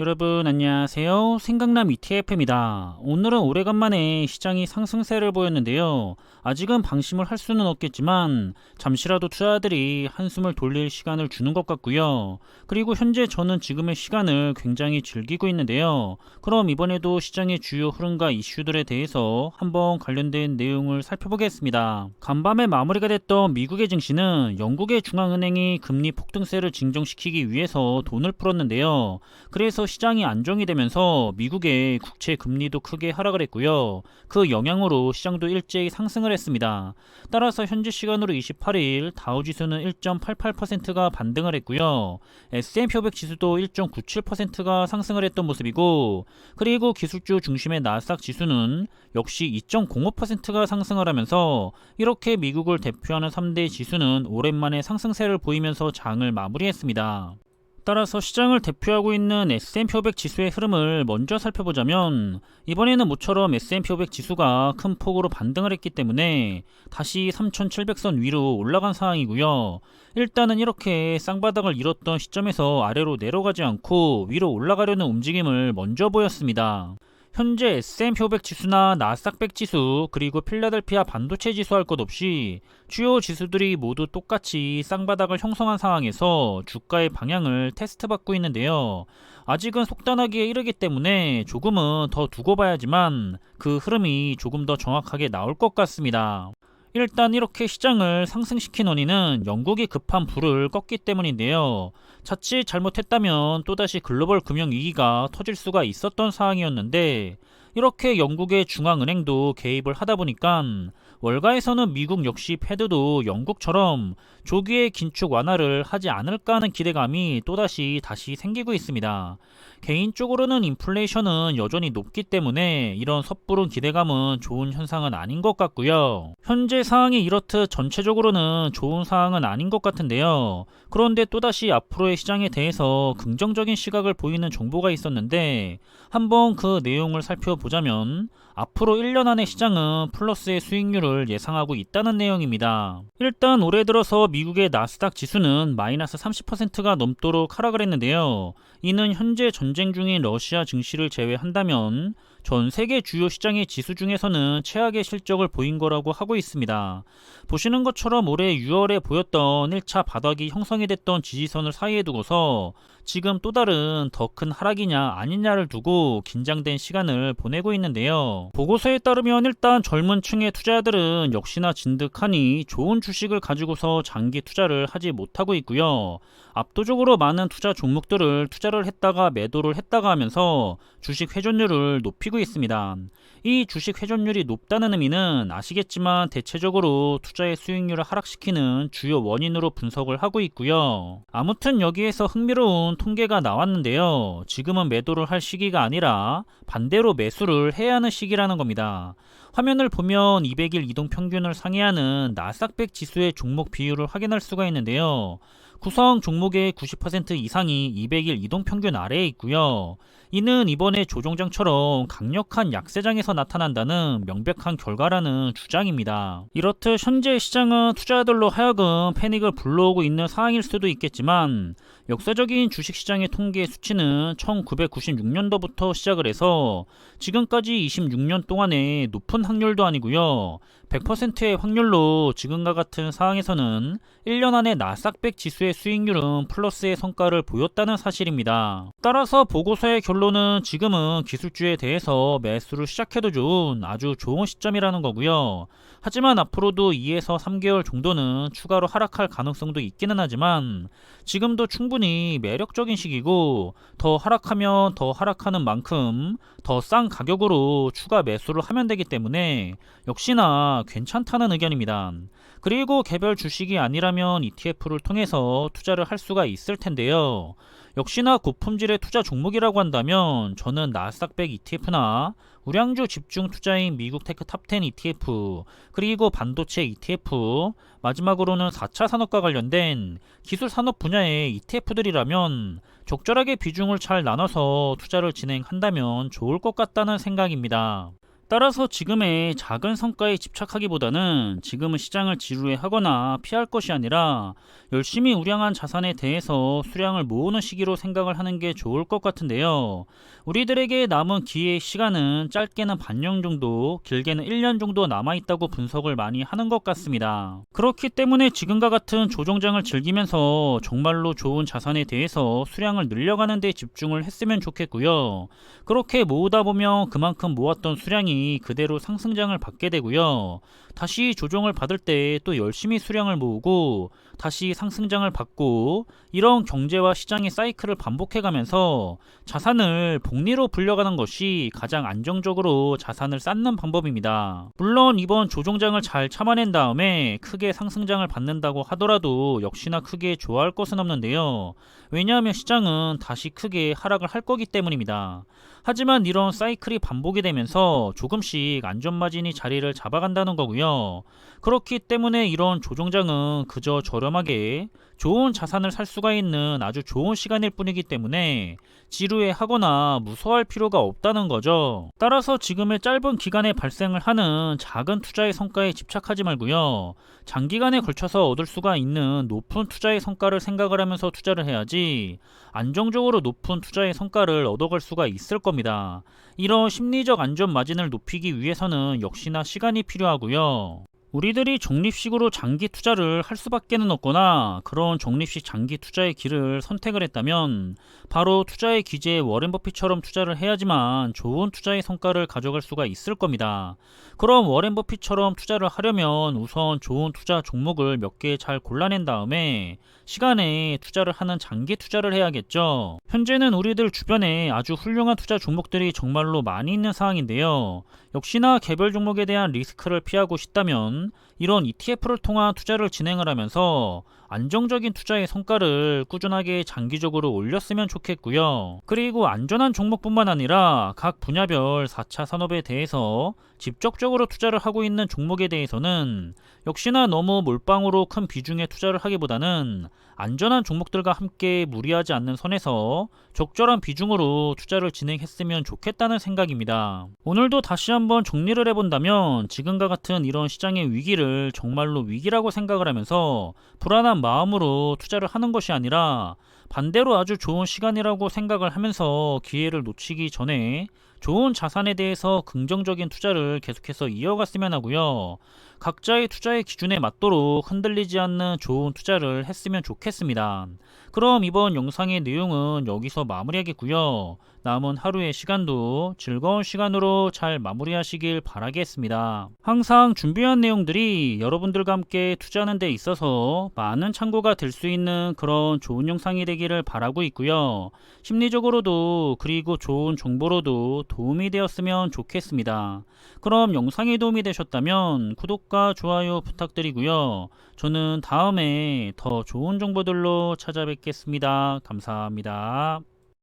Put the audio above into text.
여러분 안녕하세요. 생강남 ETF입니다. 오늘은 오래간만에 시장이 상승세를 보였는데요. 아직은 방심을 할 수는 없겠지만 잠시라도 투자자들이 한숨을 돌릴 시간을 주는 것 같고요. 그리고 현재 저는 지금의 시간을 굉장히 즐기고 있는데요. 그럼 이번에도 시장의 주요 흐름과 이슈들에 대해서 한번 관련된 내용을 살펴보겠습니다. 간밤에 마무리가 됐던 미국의 증시는 영국의 중앙은행이 금리 폭등세를 진정시키기 위해서 돈을 풀었는데요. 그래서 시장이 안정이 되면서 미국의 국채 금리도 크게 하락을 했고요. 그 영향으로 시장도 일제히 상승을 했습니다. 따라서 현지 시간으로 28일 다우지수는 1.88%가 반등을 했고요. S&P 500 지수도 1.97%가 상승을 했던 모습이고 그리고 기술주 중심의 나스닥 지수는 역시 2.05%가 상승을 하면서 이렇게 미국을 대표하는 3대 지수는 오랜만에 상승세를 보이면서 장을 마무리했습니다. 따라서 시장을 대표하고 있는 S&P 500 지수의 흐름을 먼저 살펴보자면 이번에는 모처럼 S&P 500 지수가 큰 폭으로 반등을 했기 때문에 다시 3,700선 위로 올라간 상황이고요. 일단은 이렇게 쌍바닥을 잃었던 시점에서 아래로 내려가지 않고 위로 올라가려는 움직임을 먼저 보였습니다. 현재 S&P 500 지수나 나스닥 100 지수 그리고 필라델피아 반도체 지수 할 것 없이 주요 지수들이 모두 똑같이 쌍바닥을 형성한 상황에서 주가의 방향을 테스트받고 있는데요. 아직은 속단하기에 이르기 때문에 조금은 더 두고 봐야지만 그 흐름이 조금 더 정확하게 나올 것 같습니다. 일단 이렇게 시장을 상승시킨 원인은 영국이 급한 불을 껐기 때문인데요. 자칫 잘못했다면 또다시 글로벌 금융위기가 터질 수가 있었던 상황이었는데 이렇게 영국의 중앙은행도 개입을 하다 보니까 월가에서는 미국 역시 패드도 영국처럼 조기에 긴축 완화를 하지 않을까 하는 기대감이 또다시 다시 생기고 있습니다. 개인적으로는 인플레이션은 여전히 높기 때문에 이런 섣부른 기대감은 좋은 현상은 아닌 것 같고요. 현재 상황이 이렇듯 전체적으로는 좋은 상황은 아닌 것 같은데요. 그런데 또다시 앞으로의 시장에 대해서 긍정적인 시각을 보이는 정보가 있었는데 한번 그 내용을 살펴보자면 앞으로 1년 안의 시장은 플러스의 수익률을 예상하고 있다는 내용입니다. 일단 올해 들어서 미국의 나스닥 지수는 마이너스 30%가 넘도록 하락을 했는데요. 이는 현재 전쟁 중인 러시아 증시를 제외한다면 전 세계 주요 시장의 지수 중에서는 최악의 실적을 보인 거라고 하고 있습니다. 보시는 것처럼 올해 6월에 보였던 1차 바닥이 형성이 됐던 지지선을 사이에 두고서 지금 또 다른 더 큰 하락이냐 아니냐를 두고 긴장된 시간을 보내고 있는데요. 보고서에 따르면 일단 젊은 층의 투자자들은 역시나 진득하니 좋은 주식을 가지고서 장기 투자를 하지 못하고 있고요. 압도적으로 많은 투자 종목들을 투자 를 했다가 매도를 했다가 하면서 주식 회전율을 높이고 있습니다. 이 주식 회전율이 높다는 의미는 아시겠지만 대체적으로 투자의 수익률을 하락시키는 주요 원인으로 분석을 하고 있고요. 아무튼 여기에서 흥미로운 통계가 나왔는데요. 지금은 매도를 할 시기가 아니라 반대로 매수를 해야 하는 시기라는 겁니다. 화면을 보면 200일 이동 평균을 상회하는 나스닥 100 지수의 종목 비율을 확인할 수가 있는데요. 구성 종목의 90% 이상이 200일 이동 평균 아래에 있고요. 이는 이번에 조종장처럼 강력한 약세장에서 나타난다는 명백한 결과라는 주장입니다. 이렇듯 현재 시장은 투자자들로 하여금 패닉을 불러오고 있는 상황일 수도 있겠지만 역사적인 주식시장의 통계 수치는 1996년도부터 시작을 해서 지금까지 26년 동안에 높은 확률도 아니고요. 100%의 확률로 지금과 같은 상황에서는 1년 안에 나스닥 100 지수 의 수익률은 플러스의 성과를 보였다는 사실입니다. 따라서 보고서의 결론은 지금은 기술주에 대해서 매수를 시작해도 좋은 아주 좋은 시점이라는 거고요. 하지만 앞으로도 2에서 3개월 정도는 추가로 하락할 가능성도 있기는 하지만 지금도 충분히 매력적인 시기고 더 하락하면 더 하락하는 만큼 더 싼 가격으로 추가 매수를 하면 되기 때문에 역시나 괜찮다는 의견입니다. 그리고 개별 주식이 아니라면 ETF를 통해서 투자를 할 수가 있을 텐데요. 역시나 고품질의 투자 종목이라고 한다면 저는 나스닥 100 ETF나 우량주 집중 투자인 미국 테크 탑10 ETF 그리고 반도체 ETF 마지막으로는 4차 산업과 관련된 기술 산업 분야의 ETF들이라면 적절하게 비중을 잘 나눠서 투자를 진행한다면 좋을 것 같다는 생각입니다. 따라서 지금의 작은 성과에 집착하기보다는 지금은 시장을 지루해 하거나 피할 것이 아니라 열심히 우량한 자산에 대해서 수량을 모으는 시기로 생각을 하는 게 좋을 것 같은데요. 우리들에게 남은 기회의 시간은 짧게는 반년 정도, 길게는 1년 정도 남아있다고 분석을 많이 하는 것 같습니다. 그렇기 때문에 지금과 같은 조정장을 즐기면서 정말로 좋은 자산에 대해서 수량을 늘려가는 데 집중을 했으면 좋겠고요. 그렇게 모으다 보면 그만큼 모았던 수량이 그대로 상승장을 받게 되고요. 다시 조정을 받을 때 또 열심히 수량을 모으고 다시 상승장을 받고 이런 경제와 시장의 사이클을 반복해 가면서 자산을 복리로 불려가는 것이 가장 안정적으로 자산을 쌓는 방법입니다. 물론 이번 조정장을 잘 참아낸 다음에 크게 상승장을 받는다고 하더라도 역시나 크게 좋아할 것은 없는데요. 왜냐하면 시장은 다시 크게 하락을 할 거기 때문입니다. 하지만 이런 사이클이 반복이 되면서 조금씩 안전마진이 자리를 잡아간다는 거고요. 그렇기 때문에 이런 조정장은 그저 저렴하게 좋은 자산을 살 수가 있는 아주 좋은 시간일 뿐이기 때문에 지루해 하거나 무서워할 필요가 없다는 거죠. 따라서 지금의 짧은 기간에 발생을 하는 작은 투자의 성과에 집착하지 말고요. 장기간에 걸쳐서 얻을 수가 있는 높은 투자의 성과를 생각을 하면서 투자를 해야지 안정적으로 높은 투자의 성과를 얻어갈 수가 있을 겁니다. 이런 심리적 안전 마진을 높이기 위해서는 역시나 시간이 필요하고요. 거예요. 우리들이 적립식으로 장기 투자를 할 수밖에는 없거나 그런 적립식 장기 투자의 길을 선택을 했다면 바로 투자의 기재에 워렌 버핏처럼 투자를 해야지만 좋은 투자의 성과를 가져갈 수가 있을 겁니다. 그럼 워렌 버핏처럼 투자를 하려면 우선 좋은 투자 종목을 몇 개 잘 골라낸 다음에 시간에 투자를 하는 장기 투자를 해야겠죠. 현재는 우리들 주변에 아주 훌륭한 투자 종목들이 정말로 많이 있는 상황인데요. 역시나 개별 종목에 대한 리스크를 피하고 싶다면 이런 ETF를 통한 투자를 진행을 하면서 안정적인 투자의 성과를 꾸준하게 장기적으로 올렸으면 좋겠고요. 그리고 안전한 종목뿐만 아니라 각 분야별 4차 산업에 대해서 직접적으로 투자를 하고 있는 종목에 대해서는 역시나 너무 몰빵으로 큰 비중의 투자를 하기보다는 안전한 종목들과 함께 무리하지 않는 선에서 적절한 비중으로 투자를 진행했으면 좋겠다는 생각입니다. 오늘도 다시 한번 정리를 해본다면 지금과 같은 이런 시장의 위기를 정말로 위기라고 생각을 하면서 불안한 마음으로 투자를 하는 것이 아니라 반대로 아주 좋은 시간이라고 생각을 하면서 기회를 놓치기 전에 좋은 자산에 대해서 긍정적인 투자를 계속해서 이어갔으면 하고요. 각자의 투자의 기준에 맞도록 흔들리지 않는 좋은 투자를 했으면 좋겠습니다. 그럼 이번 영상의 내용은 여기서 마무리하겠고요. 남은 하루의 시간도 즐거운 시간으로 잘 마무리하시길 바라겠습니다. 항상 준비한 내용들이 여러분들과 함께 투자하는 데 있어서 많은 참고가 될 수 있는 그런 좋은 영상이 되기를 바라고 있고요. 심리적으로도 그리고 좋은 정보로도 도움이 되었으면 좋겠습니다. 그럼 영상이 도움이 되셨다면 구독과 좋아요 부탁드리고요. 저는 다음에 더 좋은 정보들로 찾아뵙겠습니다. 감사합니다.